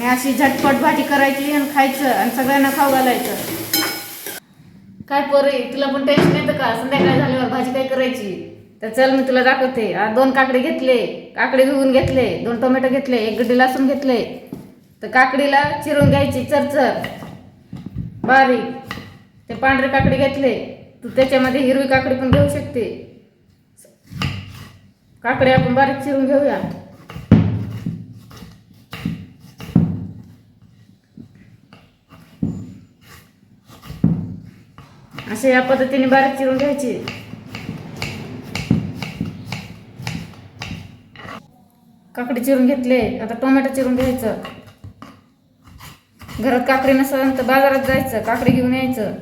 आणि अशी झटपट भाजी करायची आणि खायचं आणि सगळ्यांना खाऊ घालायचं. काय पोरे तुला पण टेन्शन येतं का? संध्याकाळी झाल्यावर भाजी काय करायची? तर चल मी तुला दाखवते. दोन काकडे घेतले. काकडे धुवून घेतले. दोन टोमॅटो घेतले. एक गड्डी लसूण घेतले. तर काकडीला चिरून घ्यायची. चरचर बारीक. ते पांढरे काकडी घेतले. तू त्याच्यामध्ये हिरवी काकडी पण घेऊ शकते. काकडी आपण बारीक चिरून घेऊया. असे या पद्धतीने बारीक चिरून घ्यायची. काकडी चिरून घेतले आता टोमॅटो चिरून घ्यायचं. घरात काकडी नसेल तर बाजारात जायचं काकडी घेऊन यायचं.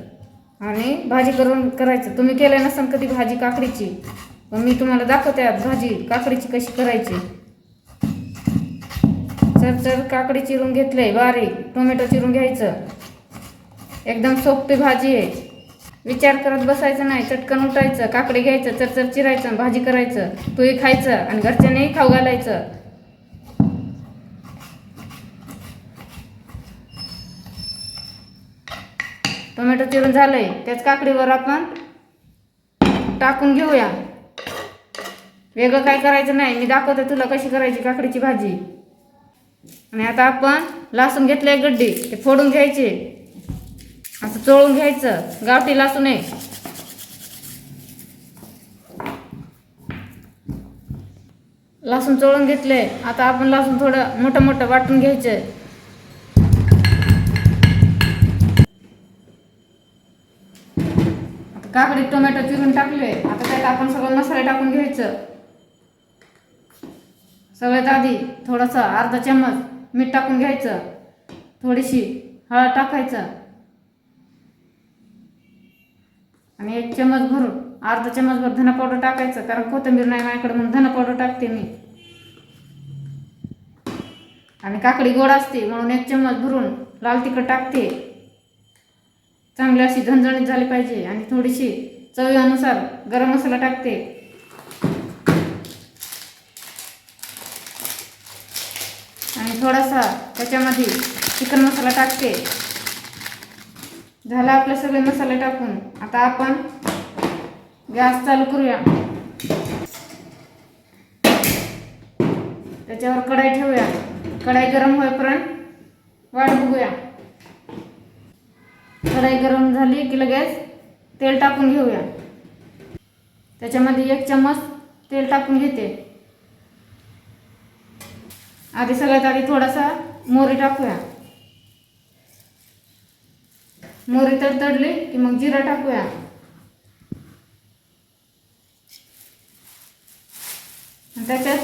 आणि भाजी करून करायचं. तुम्ही केलं नसेल कधी भाजी काकडीची मग मी तुम्हाला दाखवते आज भाजी काकडीची कशी करायची. चर चर काकडी चिरून घेतले बारीक टोमॅटो चिरून घ्यायचं. एकदम सोपी भाजी आहे. विचार करत बसायचं नाही चटकन उठायचं काकडी घ्यायचं चरचर चिरायचं भाजी करायचं तूही खायचं आणि घरच्यांनाही खाऊ घालायचं. टोमॅटो चिरून झालंय त्याच काकडीवर आपण टाकून घेऊया. वेगळं काय करायचं नाही मी दाखवते तुला कशी करायची काकडीची भाजी. आणि आता आपण लसूण घेतलंय गड्डी ते फोडून घ्यायचे. असं चोळून घ्यायचं. गावठी लसूण आहे. लसूण चोळून घेतले. आता आपण लसूण थोडं मोठं मोठं वाटून घ्यायचं. आता काकडी टोमॅटो चिरून टाकले. आता त्यात आपण सगळं मसाले टाकून घ्यायचं. सगळ्यात आधी थोडासा अर्धा चम्मच मीठ टाकून घ्यायचं. थोडीशी हळद टाकायचं. आणि एक चमच भरून अर्धा चमचभर धना पावडर टाकायचं कारण कोथिंबीर नाही माझ्याकडे म्हणून धना पावडर टाकते मी. आणि काकडी गोड असते म्हणून एक चम्मच भरून लाल तिखट टाकते. चांगली अशी झणझणीत झाली पाहिजे आणि थोडीशी चवीनुसार गरम मसाला टाकते. आणि थोडासा त्याच्यामध्ये चिकन मसाला टाकते. झाला आपले सगळे मसाले टाकून. आता आपण गॅस चालू करूया. त्याच्यावर कढाई ठेवूया. कढाई गरम होईपर्यंत वाट बघूया. कढाई गरम झाली की लगेच तेल टाकून घेऊया. त्याच्यामध्ये एक चम्मच तेल टाकून घेते. आधी सगळ्यात आधी थोडासा मोहरी टाकूया. मोहरी तर तडली की मग जिरा टाकूया. त्याच्यात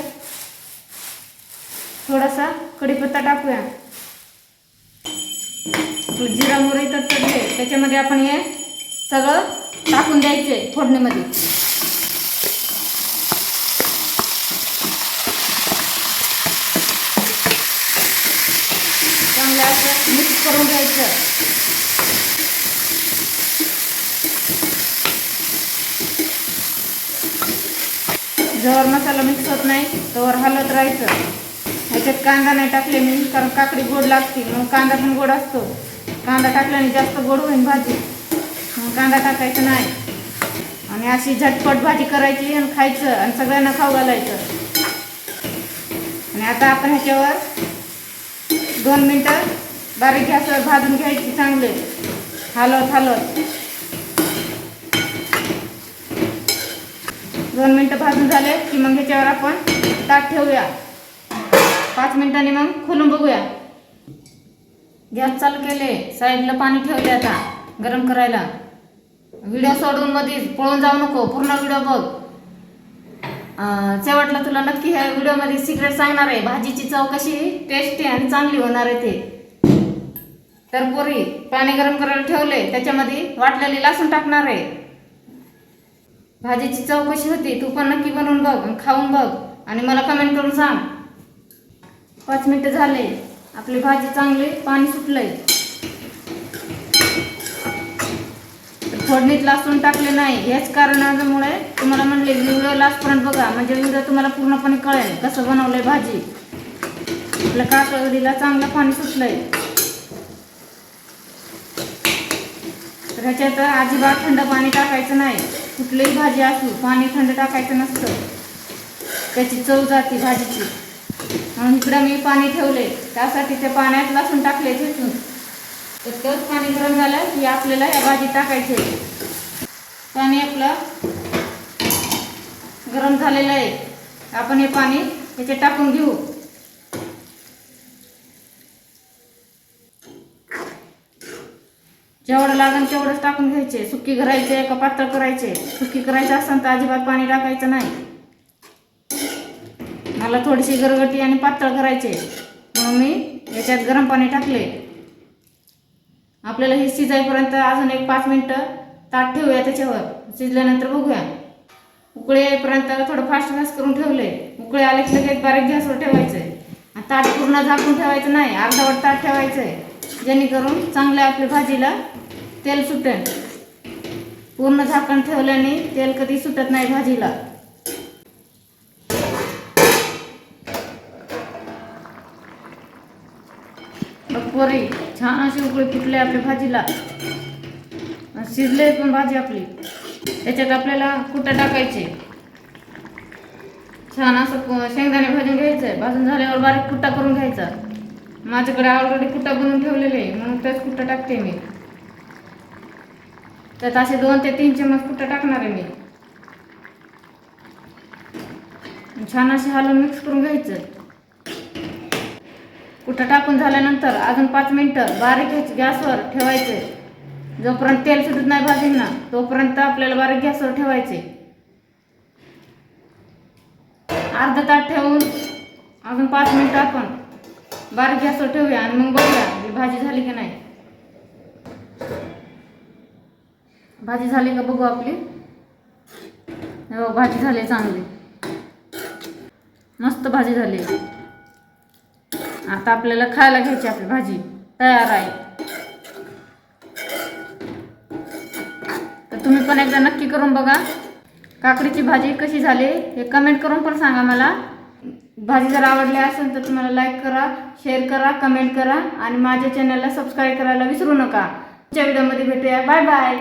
थोडासा कढीपत्ता टाकूया. जिरा मोहरी तडतडले त्याच्यामध्ये आपण हे सगळं टाकून द्यायचे फोडणीमध्ये. चांगलं असं मिक्स करून घ्यायचं. जवर मसाला मिक्स होत नाही तोवर हलत राहायचं. ह्याच्यात कांदा नाही टाकले मी कारण काकडी गोड लागते मग कांदा पण गोड असतो. कांदा टाकल्याने जास्त गोड होईल भाजी. मग कांदा टाकायचा नाही. आणि अशी झटपट भाजी करायची आणि खायचं आणि सगळ्यांना खाऊ घालायचं. आणि आता आपण ह्याच्यावर दोन मिनटं बारीक गॅसवर भाजून घ्यायची चांगले. हलवत हलवत दोन मिनटं भाजून झाले की मग ह्याच्यावर आपण ताट ठेवूया. पाच मिनिटांनी मग खोलून बघूया. गॅस चालू केले. साईडला पाणी ठेवले आता गरम करायला. व्हिडिओ सोडून मध्येच पळून जाऊ नको पूर्ण व्हिडिओ बघ. अं, शेवटला तुला नक्की ह्या व्हिडिओमध्ये सिक्रेट सांगणार आहे भाजीची चव कशी टेस्टी आणि चांगली होणार आहे ते. तर पोरी पाणी गरम करायला ठेवले त्याच्यामध्ये वाटलेली लसूण टाकणार आहे. भाजीची चव कशी होती. तू पण नक्की बनवून बघ आणि खाऊन बघ आणि मला कमेंट करून सांग. पाच मिनिटं झाले. आपली भाजी चांगली पाणी सुटलंय. फोडणीत लासून टाकले नाही. हेच कारणामुळे तुम्हाला म्हणले व्हिडिओ लास्टपर्यंत बघा. म्हणजे व्हिडिओ तुम्हाला पूर्णपणे कळेल कसं बनवलंय भाजी. आपल्या काकडीला चांगलं पाणी सुटलंय. तर ह्याच्यात अजिबात थंड पाणी टाकायचं नाही. कुठलीही भाजी असू पाणी थंड टाकायचं नसतं. त्याची चव जाते भाजीची. म्हणून इकडं मी पाणी ठेवले त्यासाठी ते पाण्यात लसूण टाकले ठेचून तर तेच पाणी गरम झालं की आपल्याला या भाजीत टाकायचे पाणी आपलं गरम झालेलं आहे. आपण हे पाणी त्याचे टाकून घेऊ. जेवढं लागेल तेवढंच टाकून घ्यायचे. सुकी करायचे का पातळ करायचे? सुकी करायचं असेल तर अजिबात पाणी टाकायचं नाही. मला थोडीशी गरगटी आणि पातळ करायचे. म्हणून मी याच्यात गरम पाणी टाकले. आपल्याला हे शिजायपर्यंत अजून एक पाच मिनटं ताट ठेवूया त्याच्यावर. शिजल्यानंतर बघूया. उकळे येईपर्यंत थोडं फास्ट फास्ट करून ठेवले. उकळे आले की लगेच बारीक गॅसवर ठेवायचं. आहे ताट पूर्ण झाकून ठेवायचं नाही. अर्धावट ताट ठेवायचं आहे जेणेकरून चांगल्या आपल्या भाजीला तेल सुटेल. पूर्ण झाकण ठेवल्याने तेल कधी सुटत नाही भाजीला. बघ पोरी छान अशी उकळी फुटली आपल्या भाजीला. शिजले पण भाजी आपली. त्याच्यात आपल्याला कुठं टाकायचे? छान असं शेंगदाणे भाजून घ्यायचं. आहे भाजून झाल्यावर बारीक कुट्टा करून घ्यायचा. माझ्याकडे ऑलरेडी कुट्टा बनवून ठेवलेले आहे म्हणून त्याच कुट्टा टाकते मी? त्यात असे दोन ते तीन चमच कुट्टा टाकणार आहे मी? छान असे हलवून मिक्स करून घ्यायचं. कुठं टाकून झाल्यानंतर अजून पाच मिनटं बारीक घ्यायचं गॅसवर ठेवायचे. जोपर्यंत तेल सुटत नाही भाजींना तोपर्यंत आपल्याला बारीक गॅसवर ठेवायचे. अर्धा ताट ठेवून अजून पाच मिनटं आपण बारीक गॅसवर ठेवूया आणि मग बघूया म्हणजे भाजी झाली की नाही. भाजी झाली का बघू आपली. हो भाजी झाली चांगली. मस्त भाजी झाली. आता आपल्याला खायला घ्यायची आपली भाजी. तयार आहे. तर तुम्ही पण एकदा नक्की करून बघा. काकडीची भाजी कशी झाली हे कमेंट करून पण सांगा मला. भाजी जर आवडली असेल तर तुम्हाला लाईक करा शेअर करा कमेंट करा आणि माझ्या चॅनलला सबस्क्राईब करायला विसरू नका. पुढच्या व्हिडिओमध्ये भेटूया. Bye bye